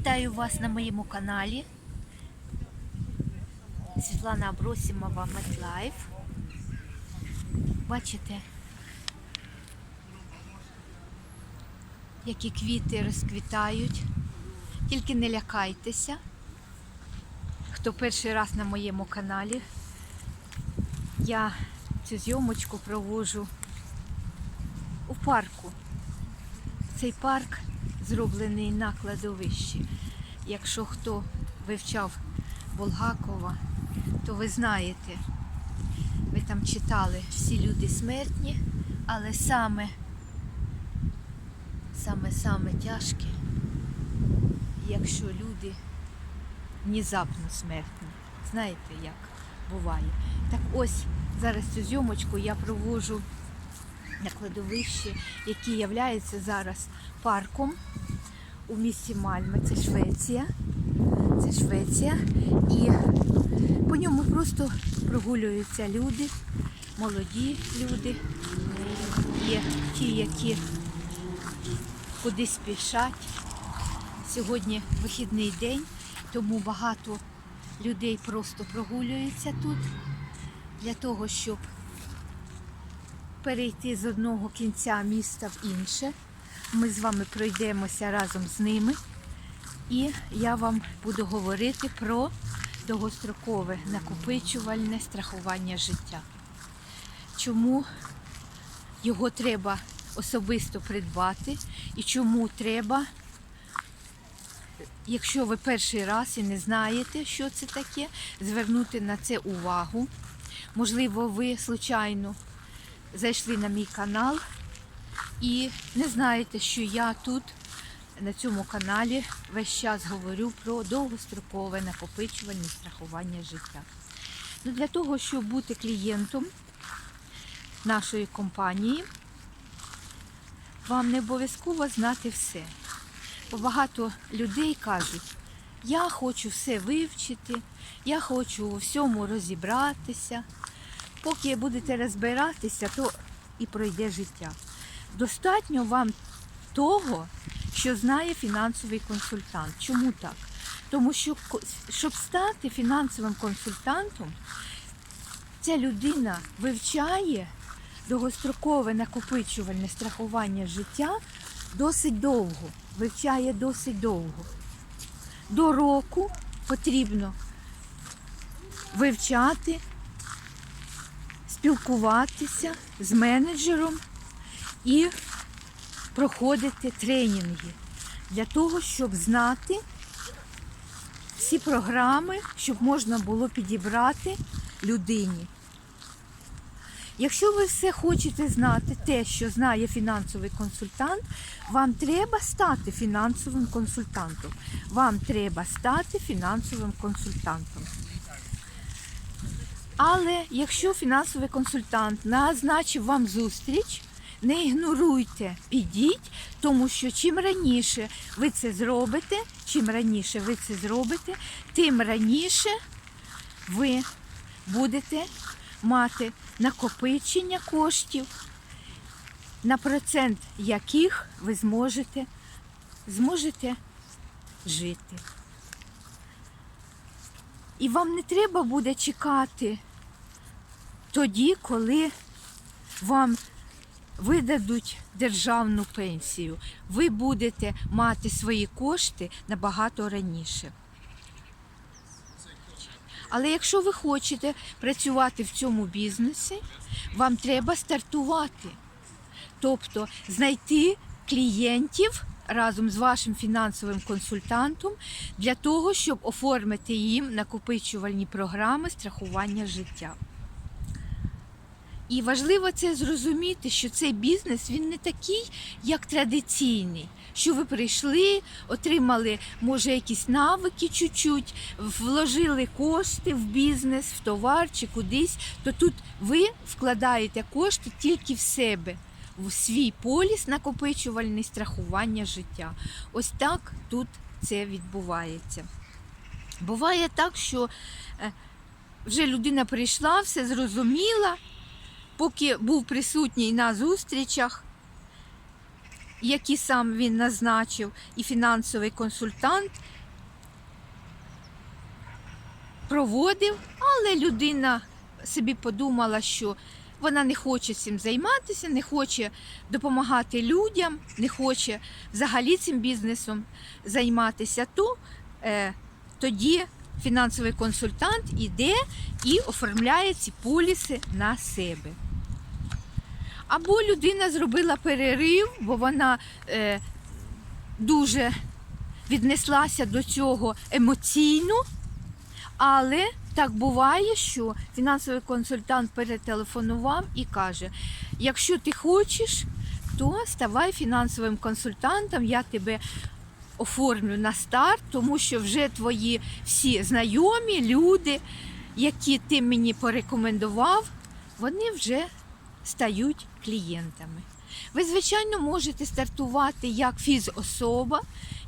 Вітаю вас на моєму каналі. Світлана Абросімова Метлайф. Бачите, які квіти розквітають. Тільки не лякайтеся. Хто перший раз на моєму каналі, я цю зйомочку проводжу у парку. Цей парк зроблений на кладовищі. Якщо хто вивчав Булгакова, то ви знаєте, ви там читали всі люди смертні, але саме саме саме тяжке, якщо люди внезапно смертні. Знаєте, як буває. Так ось зараз цю зйомочку я проводжу на кладовищі, який є зараз парком у місті Мальме. Це Швеція. Це Швеція. І по ньому просто прогулюються люди, молоді люди, є ті, які кудись спішать. Сьогодні вихідний день, тому багато людей просто прогулюються тут для того, щоб перейти з одного кінця міста в інше. Ми з вами пройдемося разом з ними. І я вам буду говорити про довгострокове накопичувальне страхування життя. Чому його треба особисто придбати і чому треба, якщо ви перший раз і не знаєте, що це таке, звернути на це увагу. Можливо, ви случайно зайшли на мій канал і не знаєте, що я тут на цьому каналі весь час говорю про довгострокове накопичувальне страхування життя. Ну, Для того, щоб бути клієнтом нашої компанії, вам не обов'язково знати все. Бо багато людей кажуть, я хочу все вивчити, я хочу у всьому розібратися. Поки будете розбиратися, то і пройде життя. Достатньо вам того, що знає фінансовий консультант. Чому так? Тому що, щоб стати фінансовим консультантом, ця людина вивчає довгострокове накопичувальне страхування життя досить довго. Вивчає досить довго. До року потрібно вивчати спілкуватися з менеджером і проходити тренінги для того, щоб знати всі програми, щоб можна було підібрати людині. Якщо ви все хочете знати, те, що знає фінансовий консультант, вам треба стати фінансовим консультантом. Вам треба стати фінансовим консультантом. Але якщо фінансовий консультант назначив вам зустріч, не ігноруйте, підіть, тому що чим раніше ви це зробите, чим раніше ви це зробите, тим раніше ви будете мати накопичення коштів, на процент яких ви зможете, зможете жити. І вам не треба буде чекати тоді, коли вам видадуть державну пенсію. Ви будете мати свої кошти набагато раніше. Але якщо ви хочете працювати в цьому бізнесі, вам треба стартувати. Тобто знайти клієнтів разом з вашим фінансовим консультантом для того, щоб оформити їм накопичувальні програми страхування життя. І важливо це зрозуміти, що цей бізнес він не такий, як традиційний. Що ви прийшли, отримали, може, якісь навики чуть-чуть, вложили кошти в бізнес, в товар чи кудись, то тут ви вкладаєте кошти тільки в себе, в свій поліс накопичувальний страхування життя. Ось так тут це відбувається. Буває так, що е, вже людина прийшла, все зрозуміла поки був присутній на зустрічах, які сам він назначив, і фінансовий консультант проводив, але людина собі подумала, що вона не хоче цим займатися, не хоче допомагати людям, не хоче взагалі цим бізнесом займатися, то е, тоді фінансовий консультант іде і оформляє ці поліси на себе. Або людина зробила перерив, бо вона е, дуже віднеслася до цього емоційно, але так буває, що фінансовий консультант перетелефонував і каже: якщо ти хочеш, то ставай фінансовим консультантом, я тебе оформлю на старт, тому що вже твої всі знайомі люди, які ти мені порекомендував, вони вже стають клієнтами. Ви, звичайно, можете стартувати як фізособа,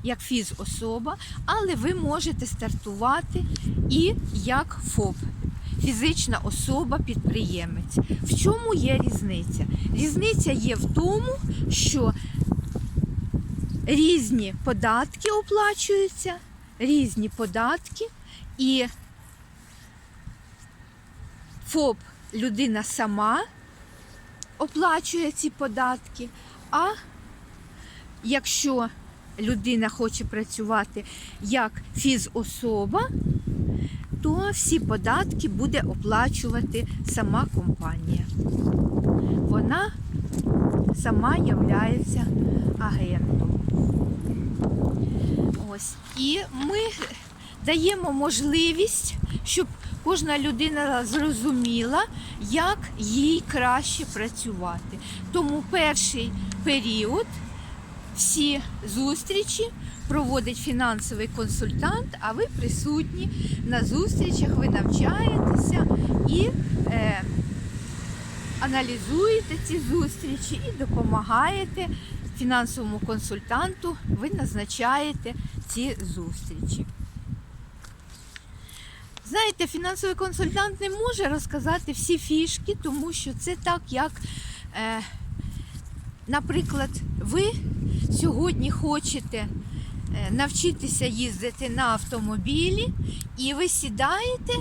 як фізособа, але ви можете стартувати і як ФОП, фізична особа-підприємець. В чому є різниця? Різниця є в тому, що різні податки оплачуються, різні податки, і ФОП людина сама оплачує ці податки. А якщо людина хоче працювати як фізособа, то всі податки буде оплачувати сама компанія. Вона сама являється агентом. Ось. І ми даємо можливість, щоб кожна людина зрозуміла, як їй краще працювати. Тому перший період всі зустрічі проводить фінансовий консультант, а ви присутні на зустрічах, ви навчаєтеся і е, аналізуєте ці зустрічі і допомагаєте фінансовому консультанту, ви назначаєте ці зустрічі. Знаєте, фінансовий консультант не може розказати всі фішки, тому що це так, як, е, наприклад, ви сьогодні хочете е, навчитися їздити на автомобілі, і ви сідаєте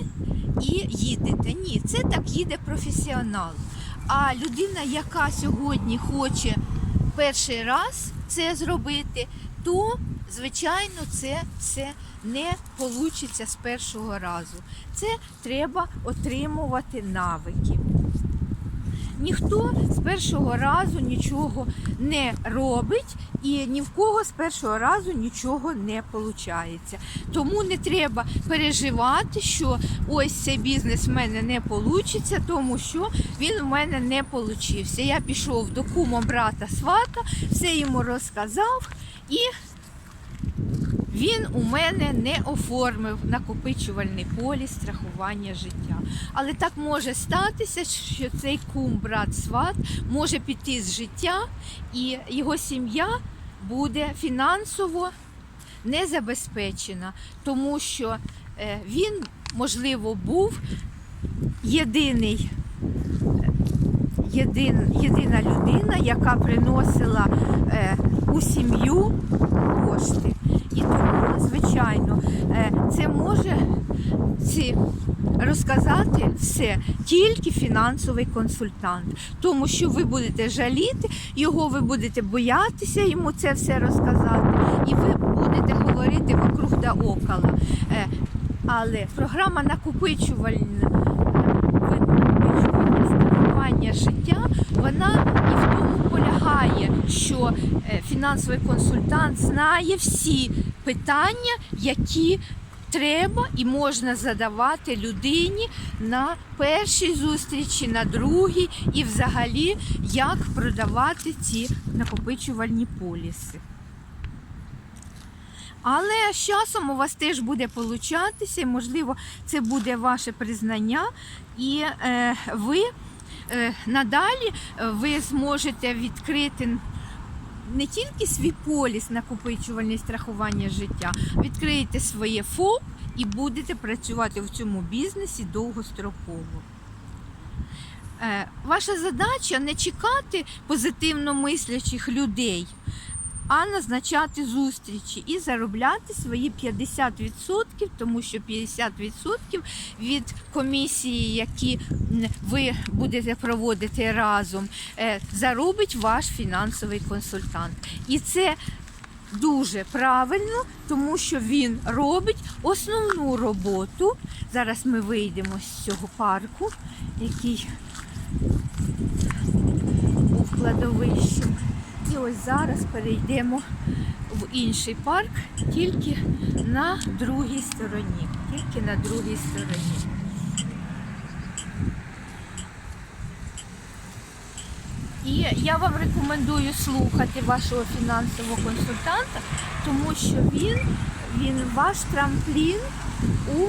і їдете. Ні, це так їде професіонал. А людина, яка сьогодні хоче перший раз це зробити, то, звичайно, це, це не вийде з першого разу. Це треба отримувати навики. Ніхто з першого разу нічого не робить і ні в кого з першого разу нічого не виходить. Тому не треба переживати, що ось цей бізнес в мене не вийде, тому що він у мене не вийшов. Я пішов до кума брата свата, все йому розказав і він у мене не оформив накопичувальний поліс страхування життя. Але так може статися, що цей кум, брат, сват може піти з життя, і його сім'я буде фінансово не забезпечена, тому що е, він, можливо, був єдиний. Єдин, єдина людина, яка приносила е, у сім'ю кошти. І тому, звичайно, е, це може ці розказати все тільки фінансовий консультант, тому що ви будете жаліти його, ви будете боятися йому це все розказати, і ви будете говорити вокруг да около. Е, Але програма накопичувальна страхування життя, вона і в тому полягає, що е, фінансовий консультант знає всі питання, які треба і можна задавати людині на першій зустрічі, на другій, і взагалі як продавати ці накопичувальні поліси. Але з часом у вас теж буде получатися, і, можливо, це буде ваше признання, і е, ви надалі е, ви зможете відкрити не тільки свій поліс накопичувальне страхування життя, відкриєте своє ФОП і будете працювати в цьому бізнесі довгостроково. Е, Ваша задача не чекати позитивно мислячих людей, а назначати зустрічі і заробляти свої 50%, тому що 50% від комісії, які ви будете проводити разом, е, заробить ваш фінансовий консультант. І це дуже правильно, тому що він робить основну роботу. Зараз ми вийдемо з цього парку, який був кладовищем. І ось зараз перейдемо в інший парк, тільки на другій стороні. Тільки на другій стороні. І я вам рекомендую слухати вашого фінансового консультанта, тому що він, він ваш трамплін у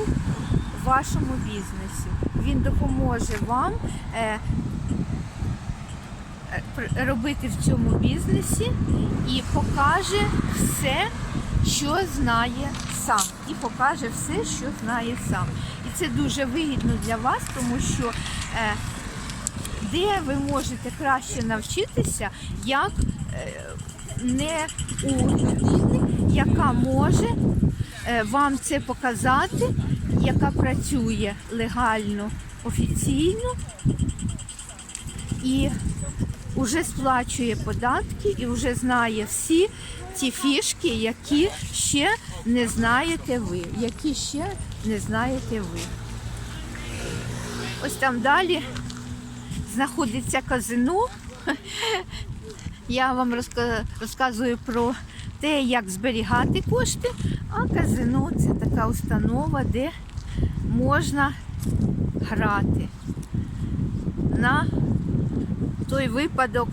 вашому бізнесі. Він допоможе вам е, робити в цьому бізнесі і покаже все, що знає сам. І покаже все, що знає сам. І це дуже вигідно для вас, тому що е, де ви можете краще навчитися, як е, не у людини, яка може е, вам це показати, яка працює легально, офіційно і вже сплачує податки і вже знає всі ті фішки, які ще не знаєте ви, які ще не знаєте ви. Ось там далі знаходиться казино. Я вам розказую про те, як зберігати кошти, а казино це така установа, де можна грати на той випадок,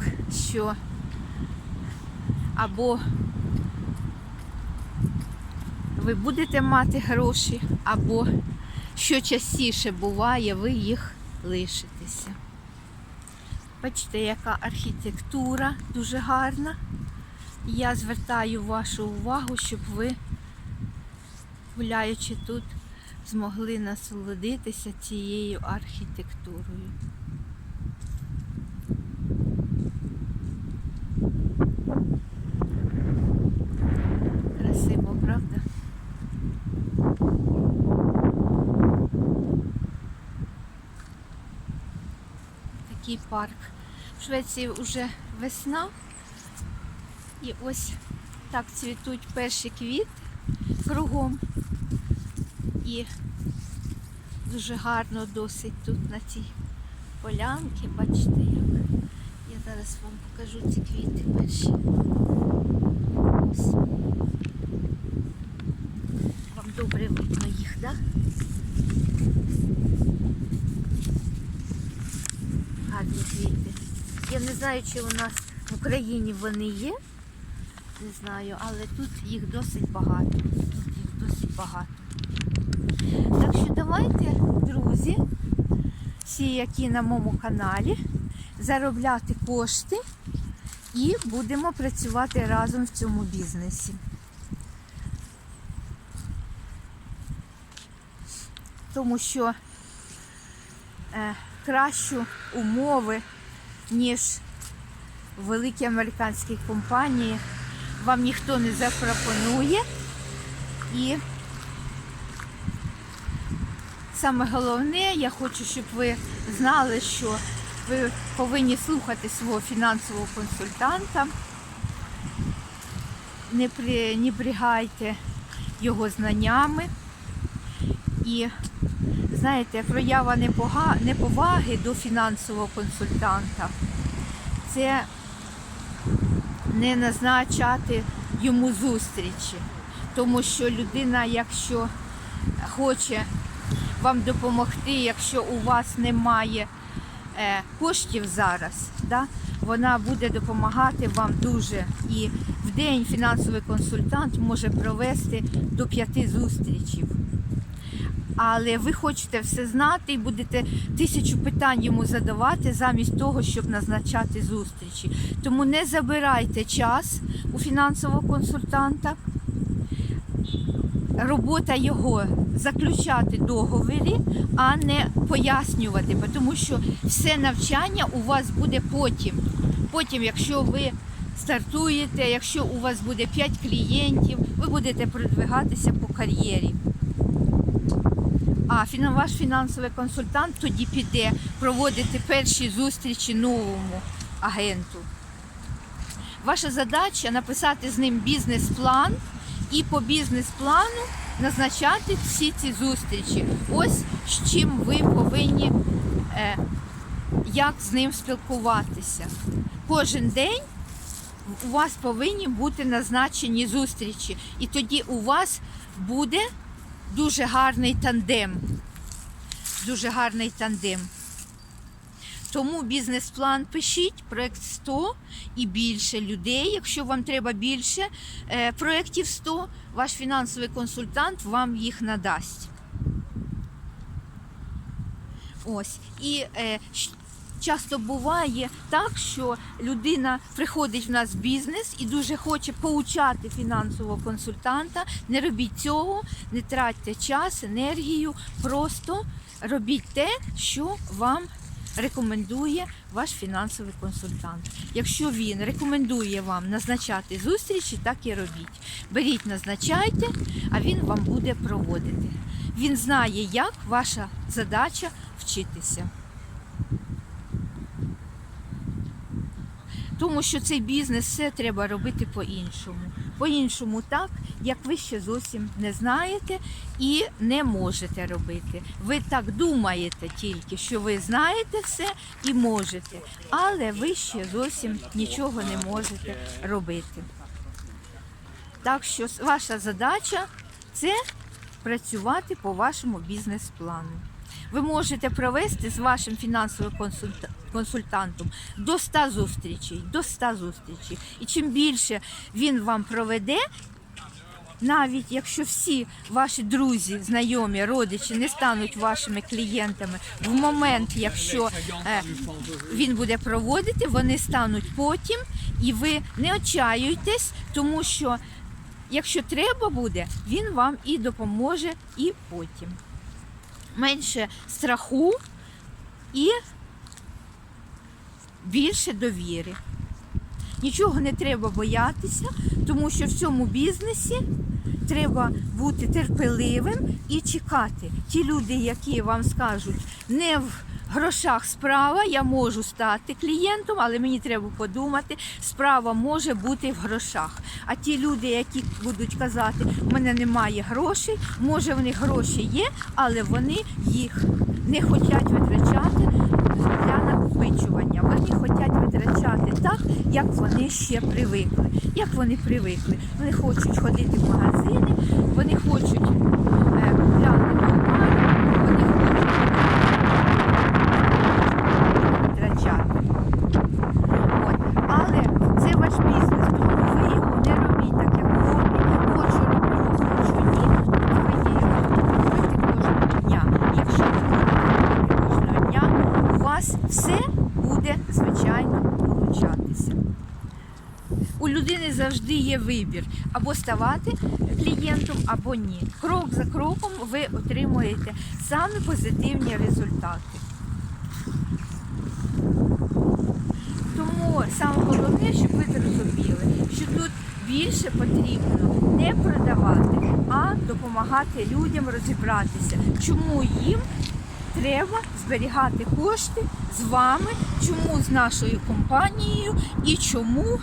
що або ви будете мати гроші, або що частіше буває, ви їх лишитеся. Бачите, яка архітектура дуже гарна. Я звертаю вашу увагу, щоб ви, гуляючи тут, змогли насолодитися цією архітектурою. Парк. В Швеції вже весна. І ось так цвітуть перші квіти кругом. І дуже гарно досить тут на цій полянці. Бачите, як. Я зараз вам покажу ці квіти перші. Ось. Вам добре видно їх, так? Да? Гарні квіти. Я не знаю, чи у нас в Україні вони є. Не знаю, але тут їх досить багато. Тут їх досить багато. Так що давайте, друзі, всі, які на моєму каналі, заробляти кошти і будемо працювати разом в цьому бізнесі. Тому що е, кращі умови, ніж великі американські компанії, вам ніхто не запропонує. І саме головне, я хочу, щоб ви знали, що ви повинні слухати свого фінансового консультанта. Не пренебрігайте його знаннями. І знаєте, проява неповаги до фінансового консультанта це не назначати йому зустрічі. Тому що людина, якщо хоче вам допомогти, якщо у вас немає е, коштів зараз, да, вона буде допомагати вам дуже. І в день фінансовий консультант може провести до п'яти зустрічей. Але ви хочете все знати і будете тисячу питань йому задавати замість того, щоб назначати зустрічі. Тому не забирайте час у фінансового консультанта. робота його заключати договори, а не пояснювати, тому що все навчання у вас буде потім. Потім, якщо ви стартуєте, якщо у вас буде 5 клієнтів, ви будете продвигатися по кар'єрі. А ваш фінансовий консультант тоді піде проводити перші зустрічі новому агенту. Ваша задача написати з ним бізнес-план і по бізнес-плану назначати всі ці зустрічі. Ось з чим ви повинні е, як з ним спілкуватися. Кожен день у вас повинні бути назначені зустрічі, і тоді у вас буде дуже гарний тандем. Дуже гарний тандем. Тому бізнес-план пишіть, проєкт 100 і більше людей. Якщо вам треба більше е, проєктів 100, ваш фінансовий консультант вам їх надасть. Ось. І е, часто буває так, що людина приходить в нас в бізнес і дуже хоче поучати фінансового консультанта. Не робіть цього, не тратьте час, енергію, просто робіть те, що вам рекомендує ваш фінансовий консультант. Якщо він рекомендує вам назначати зустрічі, так і робіть. Беріть, назначайте, а він вам буде проводити. Він знає, як ваша задача вчитися. Тому що цей бізнес все треба робити по-іншому. По-іншому так, як ви ще зовсім не знаєте і не можете робити. Ви так думаєте тільки, що ви знаєте все і можете, але ви ще зовсім нічого не можете робити. Так що ваша задача це працювати по вашому бізнес-плану. Ви можете провести з вашим фінансовим консульта- консультантом до 100 зустрічей, до 100 зустрічей. І чим більше він вам проведе, навіть якщо всі ваші друзі, знайомі, родичі не стануть вашими клієнтами в момент, якщо е, він буде проводити, вони стануть потім, і ви не отчаюйтесь, тому що якщо треба буде, він вам і допоможе і потім. Менше страху і більше довіри. Нічого не треба боятися, тому що в цьому бізнесі треба бути терпеливим і чекати. Ті люди, які вам скажуть, не в грошах справа, я можу стати клієнтом, але мені треба подумати, справа може бути в грошах. А ті люди, які будуть казати, у мене немає грошей, може в них гроші є, але вони їх не хочуть витрачати накопичування. Вони хочуть витрачати так, як вони ще привикли. Як вони привикли. Вони хочуть ходити в магазини, вони хочуть е, купляти товари, вони хочуть витрачати. От. Але це ваш бізнес, тому ви його не робіть так, як хобі. Хочу роблю, хочу ні. Ви його робите кожного дня. Якщо ви будете робити кожного дня, у вас все буде звичайно получатися. У людини завжди є вибір або ставати клієнтом, або ні. Крок за кроком ви отримуєте саме позитивні результати. Тому саме головне, щоб ви зрозуміли, що тут більше потрібно не продавати, а допомагати людям розібратися, чому їм треба зберігати кошти з вами, чому з нашою компанією і чому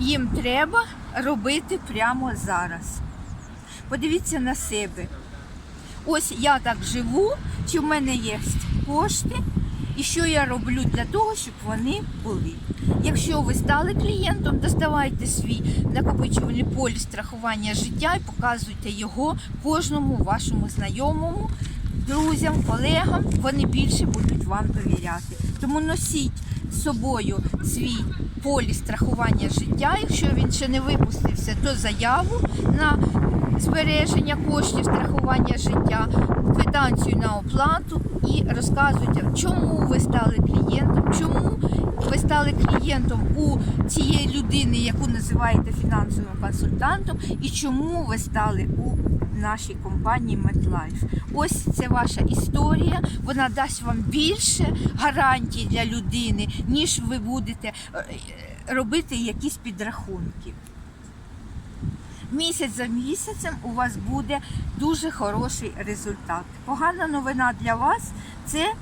їм, треба робити прямо зараз. Подивіться на себе. Ось я так живу, чи в мене є кошти, і що я роблю для того, щоб вони були. Якщо ви стали клієнтом, доставайте свій накопичувальний поліс страхування життя і показуйте його кожному вашому знайомому, друзям, колегам. Вони більше будуть вам довіряти. Тому носіть собою свій поліс страхування життя. Якщо він ще не випустився, то заяву на збереження коштів страхування життя, квитанцію на оплату і розказуйте, чому ви стали клієнтом, чому ви стали клієнтом у цієї людини, яку називаєте фінансовим консультантом, і чому ви стали у нашій компанії MetLife. Ось це ваша історія. Вона дасть вам більше гарантій для людини, ніж ви будете е, робити якісь підрахунки. Місяць за місяцем у вас буде дуже хороший результат. Погана новина для вас це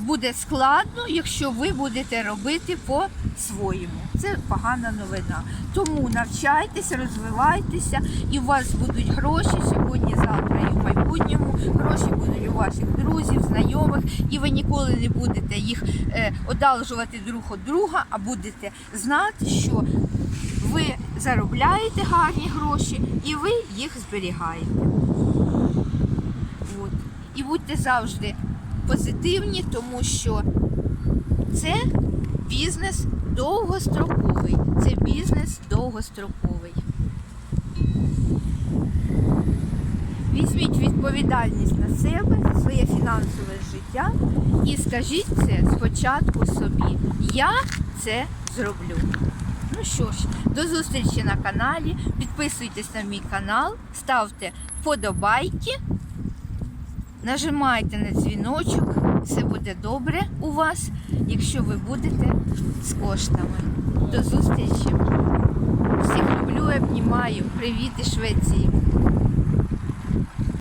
буде складно, якщо ви будете робити по-своєму. Це погана новина. Тому навчайтеся, розвивайтеся, і у вас будуть гроші сьогодні, завтра і в майбутньому. Гроші будуть у ваших друзів, знайомих, і ви ніколи не будете їх е, одалжувати друг від друга, а будете знати, що ви заробляєте гарні гроші і ви їх зберігаєте. От. І будьте завжди позитивні, тому що це бізнес довгостроковий. Це бізнес довгостроковий. Візьміть відповідальність на себе, за своє фінансове життя і скажіть це спочатку собі. Я це зроблю. Ну що ж, до зустрічі на каналі. Підписуйтесь на мій канал, ставте вподобайки, нажимайте на дзвіночок. Все буде добре у вас, якщо ви будете з коштами. До зустрічі! Всіх люблю, обнімаю. Привіт із Швеції!